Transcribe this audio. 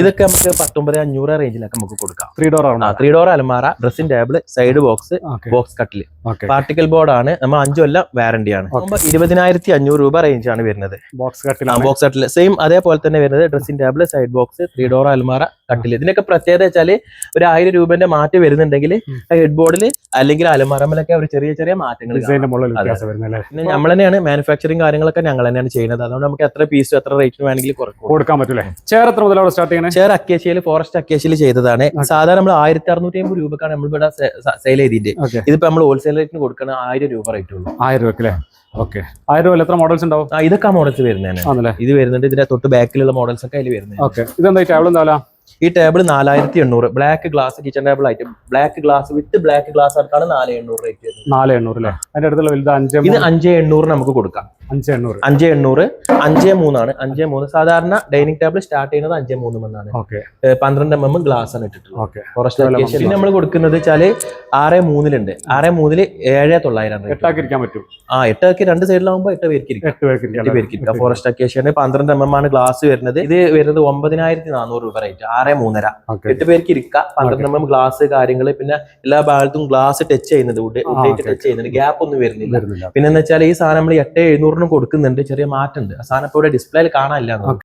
ഇതൊക്കെ നമുക്ക് പത്തൊമ്പത് അഞ്ഞൂറ് റേഞ്ചിലൊക്കെ നമുക്ക് കൊടുക്കാം. ത്രീ ഡോർ ആണ് three door അലമാറ dressing table side box box കട്ടിൽ പാർട്ടിക്കൽ ബോർഡ് ആണ്. നമ്മൾ അഞ്ചു കൊല്ലം വാറണ്ടി ആണ്. ഇരുപതിനായിരത്തി അഞ്ഞൂറ് രൂപ റേഞ്ച് ആണ് വരുന്നത്. ബോക്സ് കട്ടിൽ ബോക്സ് കട്ടിൽ സെയിം അതേപോലെ തന്നെ വരുന്നത്. Dressing table side box three door അലമാര കട്ടിൽ ഇതിനൊക്കെ പ്രത്യേകത വെച്ചാൽ ഒരു ആയിരം രൂപന്റെ മാറ്റം വരുന്നുണ്ടെങ്കിൽ ഹെഡ് ബോർഡിൽ അല്ലെങ്കിൽ അലമാരമ്മലൊക്കെ ഒരു ചെറിയ ചെറിയ മാറ്റങ്ങൾ പിന്നെ നമ്മൾ തന്നെയാണ് മാനുഫാക്ചറിങ് കാര്യങ്ങളൊക്കെ ഞങ്ങൾ തന്നെയാണ് ചെയ്യുന്നത്. അതുകൊണ്ട് നമുക്ക് എത്ര പീസും എത്ര റേറ്റിന് വേണമെങ്കിൽ കുറക്കും കൊടുക്കാൻ പറ്റില്ല ചേർ എത്ര മുതലാണ് സ്റ്റാർട്ട് ചെയ്യുന്നത് ചെയർ അക്കേഷ്യയിൽ ഫോറസ്റ്റ് അക്കേഷ്യയിൽ ചെയ്തതാണ്. സാധാരണ നമ്മൾ ആയിരത്തി അറുന്നൂറ്റി അമ്പത് രൂപക്കാണ് നമ്മൾ ഇവിടെ സെയിൽ ചെയ്തിട്ട് ഇതിപ്പോ നമ്മൾ ഹോൾസെയിൽ റേറ്റിന് കൊടുക്കണ ആയിരം രൂപ റേറ്റ് ഉള്ളൂ. ആയിരം രൂപ അല്ലേ ഓക്കെ ആയിരം രൂപ എത്ര മോഡൽസ് ഉണ്ടാവും? ഇതൊക്കെ മോഡൽസ് വരുന്നതാണ് ഇത് വരുന്നുണ്ട് ഇതിന്റെ തൊട്ട് ബാക്കിലുള്ള മോഡൽസ് ഒക്കെ അതിൽ വരുന്നത് ഓക്കെ ഇതെന്താ ടേബിൾ എന്താ ഈ ടേബിൾ നാലായിരത്തി എണ്ണൂറ് ബ്ലാക്ക് ഗ്ലാസ് കിച്ചൺ ടേബിൾ ആയിട്ട് black glass with black glass ആയിട്ടാണ് നാല് എണ്ണൂറ് റേറ്റ് നാല് എണ്ണൂറ് അല്ലേ അതിന്റെ അടുത്തുള്ള വലുത് അഞ്ച് ഇത് അഞ്ച് എണ്ണൂറ് നമുക്ക് കൊടുക്കാം. അഞ്ച് എണ്ണൂറ് അഞ്ച് മൂന്നാണ്. അഞ്ച് മൂന്ന്. സാധാരണ ഡൈനിങ് ടേബിൾ സ്റ്റാർട്ട് ചെയ്യുന്നത് അഞ്ച് മൂന്ന് എന്നാണ്. പന്ത്രണ്ട് എം എം ഗ്ലാസ് ആണ് ഇട്ടിട്ടുള്ളത്. ഫോറസ്റ്റ് പിന്നെ നമ്മൾ കൊടുക്കുന്നത് വെച്ചാൽ ആറ് മൂന്നിലുണ്ട്. ആറ് മൂന്നിൽ ഏഴ് തൊള്ളായിരം rate. എട്ടാക്കി ഇരിക്കാൻ പറ്റും. ആ എട്ടൊക്കെ രണ്ട് സൈഡിലാകുമ്പോൾ എട്ട് പേർക്ക് എട്ട് പേർക്ക് ഫോറസ്റ്റ് അക്കേഷ്യാണ് പന്ത്രണ്ട് എം എം ആണ് ഗ്ലാസ് വരുന്നത്. ഇത് വരുന്നത് ഒമ്പതിനായിരത്തി നാനൂറ് രൂപ റേറ്റ് ആറ് മൂന്നര. എട്ട് പേർക്ക് ഇരിക്കുക പന്ത്രണ്ട് എം എം ഗ്ലാസ് കാര്യങ്ങൾ പിന്നെ എല്ലാ ഭാഗത്തും ഗ്ലാസ് ടച്ച് ചെയ്യുന്നത്. ടച്ച് ചെയ്യുന്നുണ്ട് ഗ്യാപ്പ് ഒന്നും വരുന്നില്ല. വരുന്നില്ല. പിന്നെ എന്ന് വെച്ചാൽ ഈ സാധനം നമ്മൾ എട്ട് എഴുന്നൂറിനും കൊടുക്കുന്നുണ്ട് ചെറിയ മാറ്റമുണ്ട്. ആ സാധനം ഇപ്പോൾ ഡിസ്പ്ലേയിൽ കാണാനില്ല